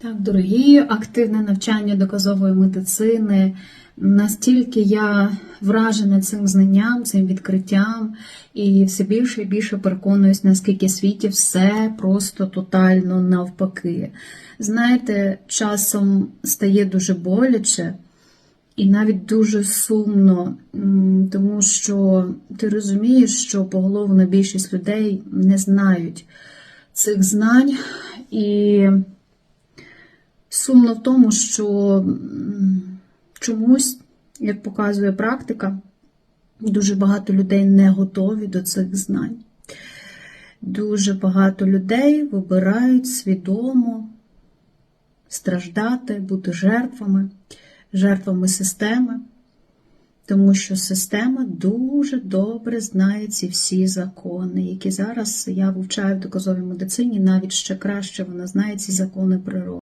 Так, дорогі, активне навчання доказової медицини. Настільки я вражена цим знанням, цим відкриттям, і все більше і більше переконуюсь, наскільки в світі все просто тотально навпаки. Знаєте, часом стає дуже боляче і навіть дуже сумно, тому що ти розумієш, що поголовна більшість людей не знають цих знань і. Сумно в тому, що чомусь, як показує практика, дуже багато людей не готові до цих знань. Дуже багато людей вибирають свідомо страждати, бути жертвами, жертвами системи, тому що система дуже добре знає ці всі закони, які зараз я вивчаю в доказовій медицині, навіть ще краще вона знає ці закони природи.